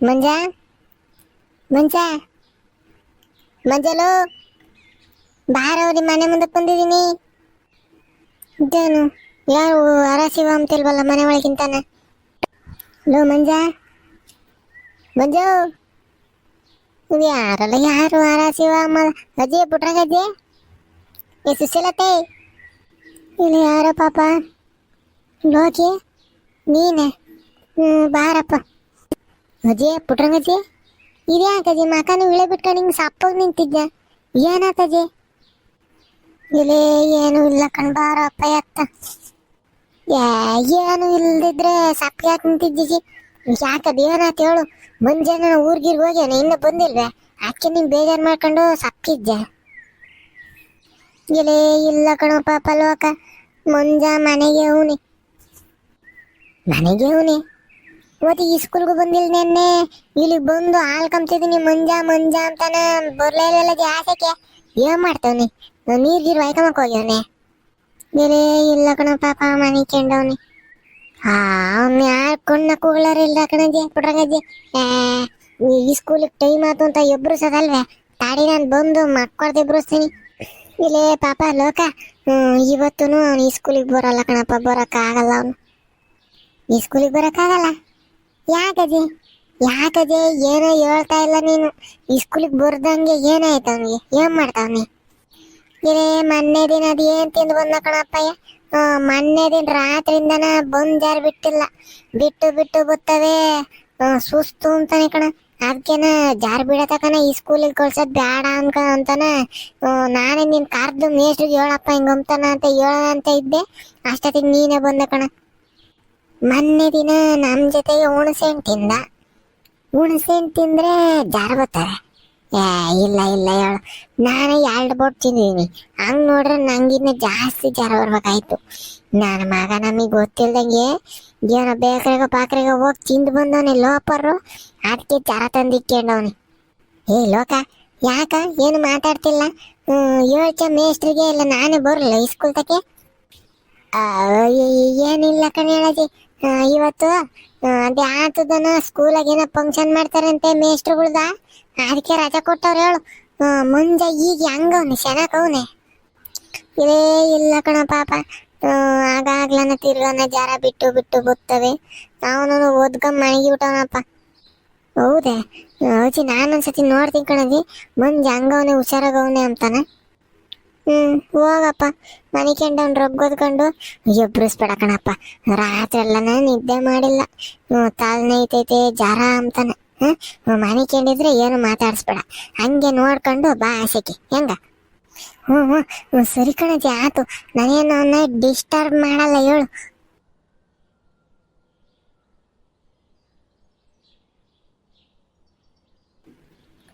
ಮಂಜ? ಮಂಜ? ಮಂಜಲು? ಬಾರವ್ರಿ ಮನೆ ಮುಂದಕ್ಕೆ ಬಂದಿದ್ದೀನಿ. ಇದೇನು ಯಾರು ಅರಸಿವ ಅಂತಿಲ್ವಲ್ಲ ಮನೆ ಒಳಗಿಂತಾನೆ? ಲೋ, ಮಂಜ? ಮಂಜು? ಇದು ಯಾರಲ್ಲ, ಯಾರು ಅರಸಿವ ಅಮ್ಮ ಅಜ್ಜಿ ಪುಟ್ರ ಗಜ್ಜಿ ಏ, ಸುಶೀಲತೆ? ಇಲ್ಲಿ ಯಾರೋ ಪಾಪ? ಲೋಕಿ? ನೀನೆ? ಹ್ಞೂ ಬಾರಪ್ಪ. ಅಜ್ಜಿ ಪುಟ್ರಂಗಜ್ಜಿ ಇದ್ಯಾಕಜ್ಜಿ ಮಕಾನು ಇಳೆ ಬಿಟ್ಕೊಂಡು ಹಿಂಗೆ ಸಪ್ಪಗೆ ನಿಂತಿದ್ದ ಏನಾತಜ್ಜಿ ಇಲ್ಲಿ ಏನು ಇಲ್ಲ ಕಣ್ಬಾರ ಅಪ್ಪ ಅತ್ತ ಏನು ಇಲ್ದಿದ್ರೆ ಸಪ್ಪಗೆ ಯಾಕೆ ನಿಂತಿದ್ದಿಜಿ ಯಾಕದು ಏನಾತ ಹೇಳು. ಮುಂಜಾನೆ ಊರ್ಗಿರ್ ಹೋಗ್ಯಾನೆ ಇನ್ನೂ ಬಂದಿಲ್ವೇ? ಆಕೆ ನೀನು ಬೇಜಾರು ಮಾಡ್ಕೊಂಡು ಸಪ್ಪಿದ್ದೆ ಇಲ್ಲಿ ಇಲ್ಲ ಕಣಪ್ಪ ಪಾಪ ಲೋಕ. ಮುಂಜ ಮನೆಗೆ ಹೂನಿ ಮನೆಗೆ ಅವನಿ ಮತ್ತೆ ಈ ಸ್ಕೂಲ್ಗೂ ಬಂದಿಲ್ಲ ನೆನ್ನೆ. ಇಲ್ಲಿ ಬಂದು ಹಾಲು ಕಂಬ್ತಿದ್ದೀನಿ ಮಂಜ ಮಂಜ ಅಂತಾನ. ಬರ್ಲಿಲ್ಲ ಜಾಸಕ್ಕೆ ಏನ್ ಮಾಡ್ತಾವ್ನಿ? ನೀರ್ ಗೀರ್ ವಾಯ್ಕಮಕ್ ಹೋಗ್ಯವನೆ. ಬೇರೆ ಇಲ್ಲ ಕಣ ಪಾಪ, ಮನೆ ಕೆಂಡವ್ನಿ. ಆ, ಅವ್ನ ಯಾರು ಕಣ್ಣ ಕೂಗಳರಿಲ್ಲ ಕಣಜ್ಜಿ, ಪುಟ್ರಂಗಜ್ಜಿ. ಈ ಸ್ಕೂಲಿಗೆ ಟೈಮ್ ಆತು ಅಂತ ಇಬ್ರು ಸದಲ್ವೇ ತಾಡಿ ನಾನು ಬಂದು ಮಕ್ಕಳ್ದು ಇಬ್ರುಸ್ತೀನಿ ಇಲ್ಲೇ ಪಾಪ ಲೋಕ. ಇವತ್ತೂ ಅವ್ನು ಈ ಸ್ಕೂಲಿಗೆ ಬರಲ್ಲ ಕಣಪ್ಪ, ಬರೋಕ್ಕಾಗಲ್ಲ ಅವನು. ಈ ಸ್ಕೂಲಿಗೆ ಬರೋಕ್ಕಾಗಲ್ಲ. ಯಾಕಜಿ? ಯಾಕದೆ ಏನೋ ಹೇಳ್ತಾ ಇಲ್ಲ ನೀನು. ಈ ಸ್ಕೂಲಿಗೆ ಬರ್ದಂಗೆ ಏನಾಯ್ತು ಅವನಿಗೆ? ಏನ್ ಮಾಡ್ತಾವನಿ ಇರೇ, ಮೊನ್ನೆ ದಿನ ಅದು ಏನ್ ತಿಂದು ಬಂದ ಕಣಪ್ಪಯ್ಯ? ಮೊನ್ನೆ ದಿನ ರಾತ್ರಿಯಿಂದನ ಬಂದ್ ಜಾರ್ ಬಿಟ್ಟಿಲ್ಲ. ಬಿಟ್ಟು ಬಿಟ್ಟು ಬರ್ತವೆ ಸುಸ್ತು ಅಂತಾನೆ ಕಣ. ಅದಕ್ಕೆನ ಜಾರ್ ಬಿಡತಕನ ಈ ಸ್ಕೂಲಿಗೆ ಕಳ್ಸೋದ್ ಬೇಡ ಅನ್ಕ ಅಂತಾನ. ನಾನೇ ನಿನ್ನ ಕಾರ್ದು ಮೇಷ್ಟ್ರಿಗೆ ಹೇಳಪ್ಪ ಹಿಂಗಂತಾನ ಅಂತ ಹೇಳ ಅಂತ ಇದ್ದೆ. ಅಷ್ಟೊತ್ತಿಗೆ ನೀನೇ ಬಂದ ಕಣ. ಮೊನ್ನೆ ದಿನ ನಮ್ಮ ಜೊತೆಗೆ ಹುಣಸೆ ಹಣ್ಣ್ ತಿಂದ. ಹುಣಸೆ ಹಣ್ಣ್ ತಿಂದ್ರೆ ಜಾರ ಬರ್ತಾರೆ ಏ ಇಲ್ಲ ಇಲ್ಲ ಹೇಳು. ನಾನು ಎರಡು ಬೋಟ್ ತಿಂದಿದ್ದೀನಿ ಹಂಗ್ ನೋಡ್ರೆ ನಂಗಿನ್ನ ಜಾಸ್ತಿ ಜಾರ ಬರ್ಬೇಕಾಯ್ತು. ನನ್ನ ಮಗ ನಮಗೆ ಗೊತ್ತಿಲ್ದಂಗೆ ಏನೋ ಬೇಕರಿಗ ಪಾಕರಿಗ ಹೋಗಿ ತಿಂದು ಬಂದವನೆ ಲೋಪರು ಅದಕ್ಕೆ ಜಾರ ತಂದಿಕ್ಕೊಂಡವನಿ ಏ ಲೋಕ ಯಾಕ? ಏನು ಮಾತಾಡ್ತಿಲ್ಲ? ಯೋಚ ಮೇಸ್ಟ್ರಿಗೆ ಇಲ್ಲ ನಾನೇ ಬರಲ್ಲ ಇಸ್ಕೂಲ್ ಸ್ಕೂಲ್ ತಕ್ಕೆ. ಏನಿಲ್ಲ ಕಣ ಹೇಳಜಿ ಆ, ಇವತ್ತು ಅದೇ ಆತದನ ಸ್ಕೂಲಾಗ ಏನೋ ಫಂಕ್ಷನ್ ಮಾಡ್ತಾರಂತೆ ಮೇಸ್ಟ್ರುಗಳ್ದ ಅದಕ್ಕೆ ರಜಾ ಕೊಟ್ಟವ್ರು ಹೇಳು. ಮುಂಜೆ ಈಗ ಹೆಂಗವ್ನಿ ಶನಕವ್ನೆ ಇದೇ ಇಲ್ಲ ಕಣ ಪಾಪ. ಆಗಾಗ್ಲನ ತಿರ್ಗನ ಜಾರ ಬಿಟ್ಟು ಬಿಟ್ಟು ಬರ್ತವೆ ಅವನು ಓದ್ಕೊಂಡ್ ಮಣಗಿ ಬಿಟ್ಟವನಪ್ಪ ಹೌದೇ ಅಜ್ಜಿ, ನಾನೊಂದ್ಸತಿ ನೋಡ್ತೀನಿ ಕಣಜಿ ಮುಂಜ ಹಂಗವನೆ ಹುಷಾರಾಗವನೆ ಅಂತಾನೆ. ಹ್ಮ್, ಹೋಗಪ್ಪ. ಮನೆ ಕೆಂಡವ್ನ್ ರೊಗ್ಗೋದ್ಕೊಂಡು ಎಬ್ರಿಸ್ಬೇಡ ಕಣಪ್ಪ. ರಾತ್ರಿ ಎಲ್ಲನ ನಿದ್ದೆ ಮಾಡಿಲ್ಲ. ತಾಳ್ ನೈತೈತೆ ಜಾರಾ ಅಂತಾನೆ. ಹ್ಮ್ ಮನೆ ಕೆಂಡಿದ್ರೆ ಏನು ಮಾತಾಡಿಸ್ಬೇಡ. ಹಂಗೆ ನೋಡ್ಕೊಂಡು ಬಾ ಆಸೆಗೆ. ಹೆಂಗ? ಹ್ಞೂ ಹ್ಞೂ ಸರಿ ಕಣಜಿ, ಆತು. ನಾನೇನು ಅವನ್ನ ಡಿಸ್ಟರ್ಬ್ ಮಾಡಲ್ಲ ಹೇಳು.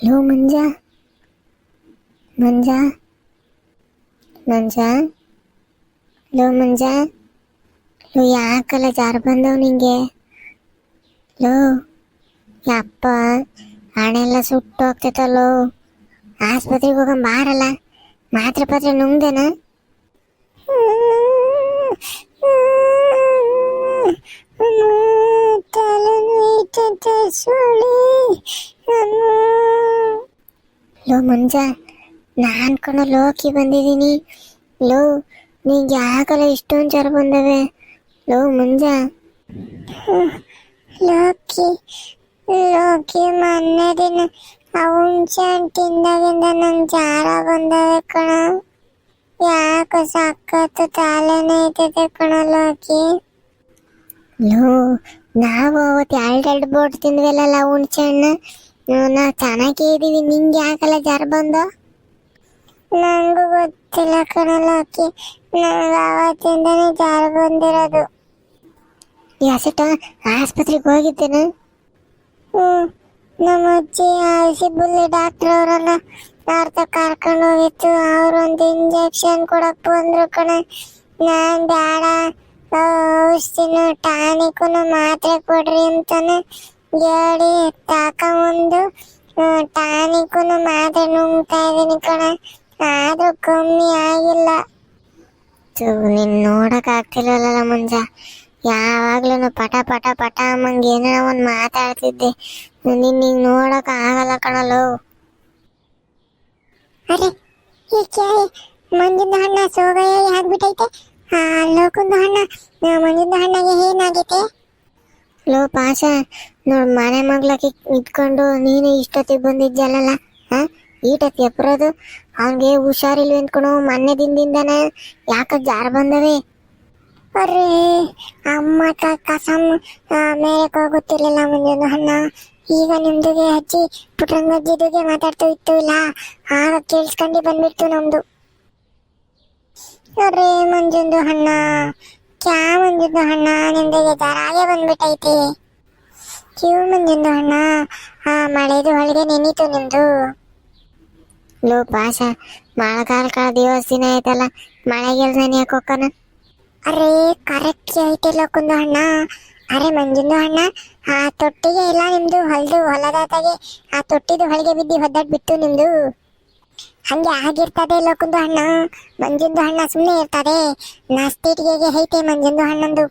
ಲೋ ಮಂಜ. ಮಂಜ. ಮಂಜ? ಲೋ ಮಂಜ? ಲೋ, ಯಾಕಲ್ಲ ಜಾರ ಬಂದವ ನಿಂಗೆ? ಲೋ, ಯಪ್ಪ, ಹಣೆಲ್ಲ ಸುಟ್ಟು ಹೋಗ್ತೈತಲ್ಲೋ ಆಸ್ಪತ್ರೆಗೆ ಹೋಗಂ ಬಾರಲ್ಲ. ಮಾತ್ರೆ ಪಾತ್ರೆ ನುಂಗ್ದೇನ? ಲೋ ಮಂಜ ನಾನ್ ಕಣ ಲೋಕಿ ಬಂದಿದ್ದೀನಿ. ಲೋ ನಿಂಗೆ ಯಾಕಲ್ಲ ಇಷ್ಟೊಂದು ಜ್ವರ ಬಂದವೆ. ಲೋ ಮುಂಜಾ. ಲೋಕಿ ಲೋಕಿ ಮೊನ್ನೆ ದಿನ ಹುಣ್ಸೆ ಹಣ್ಣು ತಿಂದಾಗಿಂದ ನಂಗೆ ಜ್ವರ ಬಂದವೆ ಕಣ. ಯಾಕೆ ಸಖತ್ತು ತಲೆನೇ ಐತೈತೆ ಕಣ ಲೋಕಿ. ಲೋ ನಾವು ಅವತ್ತು ಎರಡೆರಡು ಬೋಟ್ ತಿಂದ್ವಲ್ಲ ಹುಣ್ಸೆ ಹಣ್ಣು ನಾವು ಚೆನ್ನಾಗೇ ಇದ್ದೀವಿ ನಿಂಗೆ ಯಾಕಲ್ಲ ಜ್ವರ ಬಂದು? ನಂಗೂ ಗೊತ್ತಿಲ್ಲ ಕಣಲಕ್ಕಿ ನಂಗೆ ಆವತ್ತಿಂದನೇ ಜಾರ ಬಂದಿರೋದು. ಯಾಸಿಟ ಆಸ್ಪತ್ರೆಗೆ ಹೋಗಿದ್ದೇನೆ. ಹ್ಞೂ ನಮ್ಮ ಅಜ್ಜಿ ಆಸಿಬುಲ್ಲಿ ಡಾಕ್ಟರ್ ಅವರನ್ನ ನಾರ್ತ ಕರ್ಕೊಂಡು ಹೋಗಿತ್ತು. ಅವ್ರು ಒಂದು ಇಂಜೆಕ್ಷನ್ ಕೊಡಕ್ ಬಂದ್ರು ಕಣ. ನಾನ್ ಬೇಡ ಔಷಧಿನು ಟಾನಿಕ್ನು ಮಾತ್ರೆ ಕೊಡ್ರಿ ಅಂತಾನೆ ಹೇಳಿ ಮುಂದು ಟಾನಿಕ್ ಮಾತ್ರೆ ನುಂಗ್ತಾ ಇದೀನಿ ಕಣ. ಆದ್ರೂ ಕಮ್ಮಿ ಆಗಿಲ್ಲ. ನೀನ್ ನೋಡಕ್ ಆಗ್ತಿಲ್ವಲ್ಲ ಮುಂಜ? ಯಾವಾಗ್ಲೂ ಪಟ ಪಟ ಪಟ ಅಮ್ಮಂಗ ಏನೋ ಒಂದ್ ಮಾತಾಡ್ತಿದ್ದೆ. ನಿನ್ನ ಹಿಂಗ್ ನೋಡಕ್ ಆಗಲ್ಲ ಕಣಲು ಅರೆ ಈ ಕೇಳಿ ಮಂಜಿನ ಹಣ್ಣ ಸೋಗಯ ಆಗ್ಬಿಟ್ಟೈತೆ? ಆ ಲೋಕಂದ ಹಣ್ಣ ಆ, ಮಂಜಿನ ಹಣ್ಣಗೆ ಏನಾಗೈತೆ? ಲೋ ಪಾಸ ನೋಡ್ ಮನೆ ಮಗ್ಲಕ್ಕೆ ಇಟ್ಕೊಂಡು ನೀನು ಇಷ್ಟೊತ್ತಿಗೆ ಬಂದಿದ್ದಲ್ಲ ಹಾ ಈಟಕ್ಕೆ ಎಪ್ರೋದು ಅವನಿಗೆ ಹುಷಾರಿಲ್ವ ಅಂದ್ಕೊಂಡು ಮೊನ್ನೆ ದಿನದಿಂದನೇ ಯಾಕ ಜಾರ್ ಬಂದವೆ. ಅರೆ, ಅಮ್ಮ ಕಸಮ್ ಮೇಲಕ್ಕೆ ಗೊತ್ತಿರಲಿಲ್ಲ ಮುಂದಿನ ಅಣ್ಣ ಈಗ ನಿಮ್ದುಗೆ ಹಚ್ಚಿ ಪುಟ್ರಂಗಜ್ಜಿದುಗೆ ಮಾತಾಡ್ತಾ ಇತ್ತು ಇಲ್ಲ? ಆಗ ಕೇಳಿಸ್ಕೊಂಡು ಬಂದ್ಬಿಡ್ತು ನಮ್ದು. ಅರೆ ಮಂಜುಂದು ಹಣ್ಣ ಕ್ಯಾ ಮಂಜುಂದು ಹಣ್ಣ ನಿಮ್ದಿಗೆ ಜರಾಗೆ ಬಂದ್ಬಿಟ್ಟೈತಿ. ಕ್ಯೂ ಮಂಜುಂದು ಹಣ್ಣ ಆ, ಮಳೆದು ಹೊಳಗೆ ನೆನೀತು ನಿಮ್ದು. ಲೋ ಪಾಶ ಮಳೆಗಾಲ ಕಳೆದ ದಿವಸ ದಿನ ಆಯ್ತಲ್ಲ ಮಳೆಗೆಲ್ಲ ನಾನು ಯಾಕೆ ಹೋಗೋಣ ಅರೆ ಕರೆಕ್ಟ್ ಐತೆ ಲೋಕಂದು ಅಣ್ಣ. ಅರೆ ಮಂಜುಂದು ಅಣ್ಣ ಆ ತೊಟ್ಟಿಗೆ ಇಲ್ಲ ನಿಮ್ದು ಹೊಲ್ದು ಹೊಲದಾತಾಗೆ ಆ ತೊಟ್ಟಿದು ಹೊಳಿಗೆ ಬಿದ್ದು ಹೊದ್ದಾಡ್ ಬಿಟ್ಟು ನಿಮ್ದು. ಹಂಗೆ ಆಗಿರ್ತದೆ ಲೋಕಂದು ಹಣ್ಣ ಮಂಜುಂದು ಹಣ್ಣ ಸುಮ್ಮನೆ ಇರ್ತದೆ. ನಾಸ್ತಿಟಿಗೆ ಐತೆ ಮಂಜುಂದು ಹಣ್ಣಂದು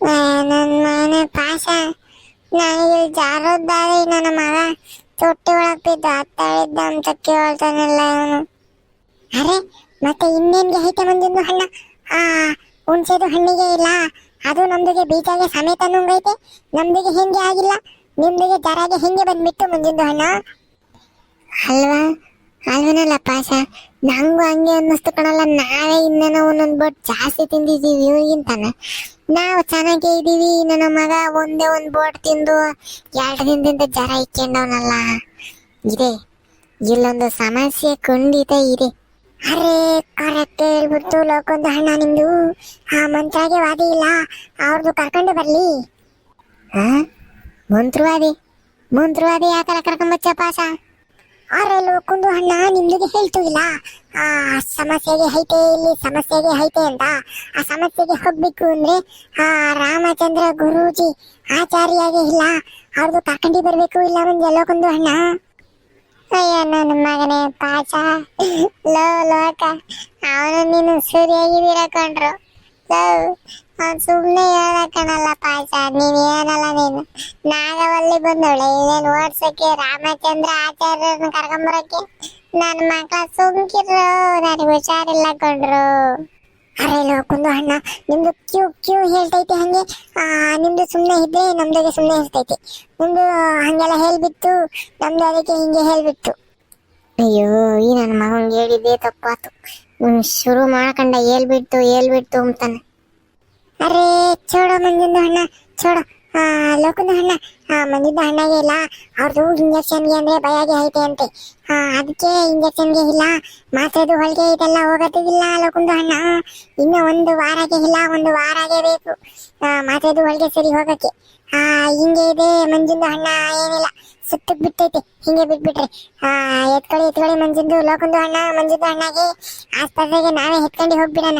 ಆ, ನನ್ ಮನೆ ಪಾಶ ನನಗೆ ಜಾರೋದ್ದಾರೆ ನನ್ನ ಮಗ ತೊಟ್ಟಿ ಒಳಗ್ ಬಿದ್ದು ಅತ್ತಾಳಿದ್ದ ಅಂತ ಕೇಳ್ತಾನಲ್ಲ ಅವನು ಅರೆ, ಮತ್ತೆ ಇನ್ನೇನ್ಗೆ ಐತೆ ಬಂದಿದ್ದು ಹಣ್ಣ ಆ, ಹುಣ್ಸೆದು ಹಣ್ಣಿಗೆ ಇಲ್ಲ. ಅದು ನಮ್ದಿಗೆ ಬೀಜಾಗೆ ಸಮೇತ ನುಂಗೈತೆ. ನಮ್ದಿಗೆ ಹೆಂಗೆ ಆಗಿಲ್ಲ. ನಿಮ್ದಿಗೆ ಜರಾಗೆ ಹೆಂಗೆ ಬಂದ್ಬಿಟ್ಟು ಬಂದಿದ್ದು ಹಣ್ಣ ಅಲ್ವಾ? ಅಲ್ವನಲ್ಲ ಪಾಸ ನಂಗೂ ಹಂಗೆ ಅನ್ನಿಸ್ತು ಕಣಲ್ಲ. ನಾವೇ ಇನ್ನೇನೋ ಒಂದೊಂದು ಬಟ್ ಜಾಸ್ತಿ ತಿಂದಿದ್ದೀವಿ ಇವ್ರಿಗಿಂತಾನ. ನಾವು ಚೆನ್ನಾಗೇ ಇದ್ದೀವಿ ನನ್ನ ಮಗ ಒಂದೇ ಒಂದು ಬೋಟ್ ತಿಂದು ಎರಡು ದಿನದಿಂದ ಜ್ವರ ಇಕ್ಕೊಂಡವನಲ್ಲ. ಇದೆ. ಇಲ್ಲೊಂದು ಸಮಸ್ಯೆ ಖಂಡಿತ ಇದೆ. ಅರೆ ಕರೆಕ್ಟ್ ಹೇಳ್ಬಿಡ್ತು ಲೋಕೊಂದು ಹಣ ನಿಮ್ದು. ಆ ಮಂತ್ರಾಗೆ ವಾದಿ ಇಲ್ಲ. ಅವ್ರದ್ದು ಕರ್ಕೊಂಡು ಬರಲಿ. ಹಾ ಮಂತ್ರವಾದಿ ಮಂತ್ರವಾದಿ ಯಾಕಲ್ಲ ಕರ್ಕೊಂಬಚ್ಚ ಪಾಸ ಅರೆ ಲೋಕೊಂದು ಅಣ್ಣ ನಿಮ್ಗೆ ಹೇಳ್ತು ಆ, ಸಮಸ್ಯೆಗೆ ಐತೆ ಇಲ್ಲಿ, ಸಮಸ್ಯೆಗೆ ಐತೆ ಅಂತ. ಆ ಸಮಸ್ಯೆಗೆ ಹೋಗ್ಬೇಕು ಅಂದ್ರೆ, ಆ, ರಾಮಚಂದ್ರ ಗುರೂಜಿ ಆಚಾರ್ಯಾಗೆ ಇಲ್ಲ. ಅವ್ರದ್ದು ಕರ್ಕೊಂಡು ಬರ್ಬೇಕು ಇಲ್ಲ ಒಂದು ಲೋಕೊಂದು ಅಣ್ಣ. ಅಯ್ಯ, ನನ್ನ ಮಗನೇ ಪಾಚ. ಲೋ, ಲೋಕ. ಅವನು ನೀನು ಸೂರ್ಯ ಕಣ್ರು ಲೋ ಸುಮ್ಮನೆ ಹೇಳಕಣಲ್ಲ ಪಾಯಸ. ನೀನು ಏನಲ್ಲ ನೀನು. ನಾಗವಲ್ಲಿ ಬಂದವಳೆ. ಇದೇನ್ ಓಡ್ಸಕ್ಕೆ ರಾಮಚಂದ್ರ ಆಚಾರ್ಯರನ್ನ ಕರ್ಕೊಂಬರಕ್ಕೆ ನನ್ನ ಮಕ್ಕಳ ಸುಮ್ಕಿರು ನನಗೆ ಹುಷಾರಿಲ್ಲ ಕೊಂಡ್ರು ಅರೆ ಲೋಕುಂದು ಅಣ್ಣ, ನಿಮ್ದು ಕ್ಯೂ ಕ್ಯೂ ಹೇಳ್ತೈತಿ ಹಂಗೆ? ನಿಮ್ದು ಸುಮ್ಮನೆ ಇದ್ರೆ ನಮ್ದು ಸುಮ್ಮನೆ ಹೇಳ್ತೈತಿ ನಿಮ್ದು ಹಂಗೆಲ್ಲ ಹೇಳ್ಬಿಟ್ಟು, ನಮ್ದು ಅದಕ್ಕೆ ಹಿಂಗೆ ಹೇಳ್ಬಿಟ್ಟು. ಅಯ್ಯೋ, ಈ ನನ್ನ ಮಗಂಗೆ ಹೇಳಿದ್ದೆ ತಪ್ಪಾತು. ಶುರು ಮಾಡ್ಕೊಂಡ ಹೇಳ್ಬಿಟ್ಟು ಹೇಳ್ಬಿಟ್ಟು ಅಂತಾನೆ. ಅರೆ, ಚೋಡ ಮಂಜಿಂದ ಹಣ್ಣ ಚೋಡ ಲೋಕದ ಹಣ್ಣ ಮಂಜಿಂದ ಹಣ್ಣಾಗೆ ಇಲ್ಲ ಅವ್ರದ್ದು ಇಂಜೆಕ್ಷನ್ಗೆ ಅಂದ್ರೆ ಭಯಾಗೆ ಐತೆ ಅಂತೆ. ಅದಕ್ಕೆ ಇಂಜೆಕ್ಷನ್ಗೆ ಇಲ್ಲ, ಮಾತ್ರೆದು ಹೊಲಿಗೆ ಇದೆಲ್ಲ ಹೋಗೋದಿಲ್ಲ ಲೋಕಂದು ಹಣ್ಣ ಇನ್ನು ಒಂದು ವಾರಗೆ ಇಲ್ಲ, ಒಂದು ವಾರಗೆ ಬೇಕು. ಮಾತ್ರೆದು ಹೊಲಿಗೆ ಸರಿ ಹೋಗಕ್ಕೆ. ಆ, ಹಿಂಗೆ ಇದೆ, ಮಂಜಿಂದ ಹಣ್ಣ ಏನಿಲ್ಲ. ಸುತ್ತು ಬಿಟ್ಟೈತೆ, ಹಿಂಗೆ ಬಿಟ್ಬಿಟ್ರೆ. ಆ, ಎತ್ಕೊಳ್ಳಿ ಎತ್ಕೊಳ್ಳಿ, ಮಂಜಿಂದು, ಲೋಕಂದು ಹಣ್ಣ ಮಂಜಿಂದು ಹಣ್ಣಾಗಿ ಆಸ್ಪತ್ರೆಗೆ ನಾವೇ ಎತ್ಕೊಂಡು ಹೋಗ್ಬಿಡೋಣ.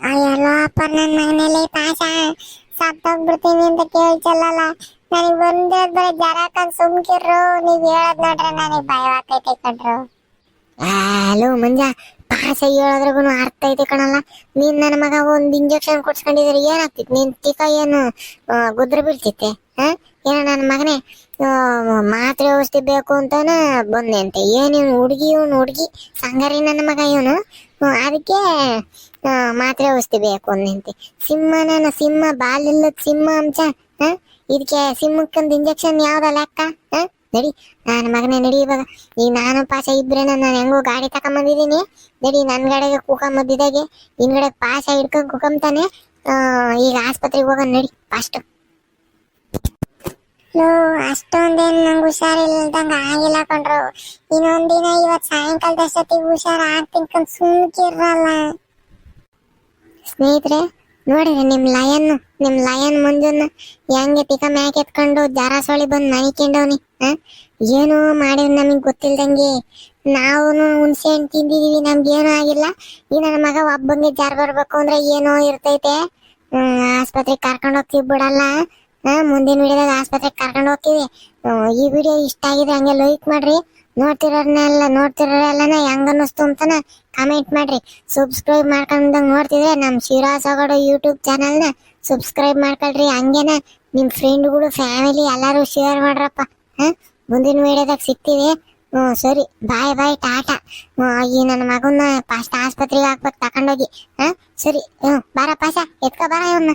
ಅಯ್ಯಲ್ಲಪ್ಪ ನನ್ನ ಮಗನಲ್ಲಿ ಪಾಶ ಸತ್ತೋಗ್ಬಿಡ್ತೀನಿ ಅಂತ ಕೇಳ್ಚಲ್ಲಲ್ಲ ನನಗೆ ಒಂದೇ ಬರೀ ಜರ ಕಂದ್ ಸುಮ್ಕಿರು ನೀವ್ ಹೇಳದ್ ನೋಡ್ರೆ ನನಗೆ ಭಯವಾಗ್ತೈತೆ ಕಣ್ರು. ಹಲೋ ಮಂಜ ಪಾಸ ಹೇಳೋದ್ರಿಗೂ ಅರ್ಥ ಐತೆ ಕಣಲ್ಲ. ನೀನ್ ನನ್ನ ಮಗ ಒಂದು ಇಂಜೆಕ್ಷನ್ ಕೊಡ್ಸ್ಕೊಂಡಿದ್ರೆ ಏನಾಗ್ತಿತ್ತು ನಿನ್ ಟೀಕ ಏನು ಗುದ್ರ ಬೀಳ್ತಿತ್ತೆ, ಹಾ? ಏನೋ ನನ್ನ ಮಗನೇ ಮಾತ್ರೆ ಔಷಧಿ ಬೇಕು ಅಂತಾನ ಬಂದೆ ಅಂತೆ. ಏನಿವ್ನು ಹುಡುಗಿ, ಇವನು ಹುಡುಗಿ? ಸಂಗಾರಿ ನನ್ನ ಮಗ ಇವನು? ಅದಕ್ಕೆ ಮಾತ್ರೆ ಔಷಧಿ ಬೇಕು ಅಂದಂತೆ ಸಿಂಹ ನನ್ನ ಸಿಂಹ, ಬಾಲಿಲ್ಲದ ಸಿಂಹ ಅಂಚ ಹಾ? ಇದಕ್ಕೆ ಸಿಂಹಕ್ಕಂದು ಇಂಜೆಕ್ಷನ್ ಯಾವ್ದಲ್ಲ ಅಕ್ಕ ಹಾ? ನಡಿ ನನ್ನ ಮಗನೇ ನಡಿ ಇವಾಗ. ಈಗ ನಾನು ಪಾಸ ಇಬ್ರೆ ನಾನು ಹೆಂಗೋ ಗಾಡಿ ತಕೊಂಬಂದಿದ್ದೀನಿ. ನಡಿ ನನ್ನ ಗಾಡಿಗೆ ಕೂಕೊಂಬಂದಿದ್ದಾಗೆ ಹಿಂದ್ಗಡೆ ಪಾಸ ಹಿಡ್ಕೊಂಡು ಕೂಕೊಂತಾನೆ ಈಗ ಆಸ್ಪತ್ರೆಗೆ ಹೋಗೋಣ ನಡಿ ಫಾಸ್ಟು. ಲೋ ಅಷ್ಟೊಂದೇನು ನಂಗೆ ಹುಷಾರಿಲ್ದಂಗ ಆಗಿಲ್ಲ ಕಣ್ರು. ಇನ್ನೊಂದಿನ ಇವತ್ತು ಸಾಯಂಕಾಲದಷ್ಟೊತ್ತಿಗೆ ಹುಷಾರು ಆಗ್ತೀನಿ ಸುಮ್ಕಿರಲ್ಲ ಸ್ನೇಹಿತರೆ ನೋಡಿರಿ, ನಿಮ್ ಲಯನ್ ನಿಮ್ ಲಯನ್ ಮುಂಜಾನ ಹೆಂಗೆ ಪಿಕ ಮ್ಯಾಕ್ ಎತ್ಕೊಂಡು ಜರ ಸೊಳಿ ಬಂದು ಮನಿಕೊಂಡವ್ನಿ ಆ? ಏನೋ ಮಾಡಿದ್ ನಮಗೆ ಗೊತ್ತಿಲ್ದಂಗೆ. ನಾವು ಹುಣ್ಸೆ ಹಣ್ಣು ತಿಂದಿದೀವಿ, ನಮ್ಗೇನೂ ಆಗಿಲ್ಲ. ಈ ನನ್ನ ಮಗ ಒಬ್ಬಂಗೆ ಜಾರ್ ಬರ್ಬೇಕು ಅಂದ್ರೆ ಏನೋ ಇರ್ತೈತೆ. ಆಸ್ಪತ್ರೆಗೆ ಕರ್ಕೊಂಡು ಹೋಗ್ತೀವಿ ಬಿಡಲ್ಲ. ಮುಂದಿನ ವಿಡಿಯೋದಾಗ ಆಸ್ಪತ್ರೆಗೆ ಕರ್ಕೊಂಡು ಹೋಗ್ತೀವಿ. ಈ ವಿಡಿಯೋ ಇಷ್ಟ ಆಗಿದೆ ಹಂಗೆ ಲೈಕ್ ಮಾಡ್ರಿ. ನೋಡ್ತಿರೋರ್ನೆಲ್ಲ, ನೋಡ್ತಿರೋರೆಲ್ಲನ ಹೆಂಗ ಅನ್ನಿಸ್ತು ಅಂತಾನ ಕಮೆಂಟ್ ಮಾಡ್ರಿ. ಸಬ್ಸ್ಕ್ರೈಬ್ ಮಾಡ್ಕೊಂಡಂಗ್ ನೋಡ್ತಿದ್ರೆ ನಮ್ಮ ಶಿವರಾಜ್ ಅಗಡ ಯೂಟ್ಯೂಬ್ ಚಾನಲ್ನ ಸಬ್ಸ್ಕ್ರೈಬ್ ಮಾಡ್ಕೊಳ್ರಿ. ಹಂಗೇನ ನಿಮ್ಮ ಫ್ರೆಂಡ್ಗಳು ಫ್ಯಾಮಿಲಿ ಎಲ್ಲರೂ ಶೇರ್ ಮಾಡ್ರಪ್ಪ. ಹಾಂ? ಮುಂದಿನ ವಿಡಿಯೋದಾಗ ಸಿಗ್ತೀವಿ. ಹ್ಞೂ, ಸರಿ. ಬಾಯ್ ಬಾಯ್ ಟಾಟಾ ಈ ನನ್ನ ಮಗನ್ನ ಫಸ್ಟ್ ಆಸ್ಪತ್ರೆಗೆ ಹಾಕ್ಬೇಕು ತಗೊಂಡೋಗಿ ಹಾಂ? ಸರಿ. ಹ್ಞೂ ಬಾರ ಸಾ ಎತ್ಕೊ, ಬಾರ ಇವನ್ನ.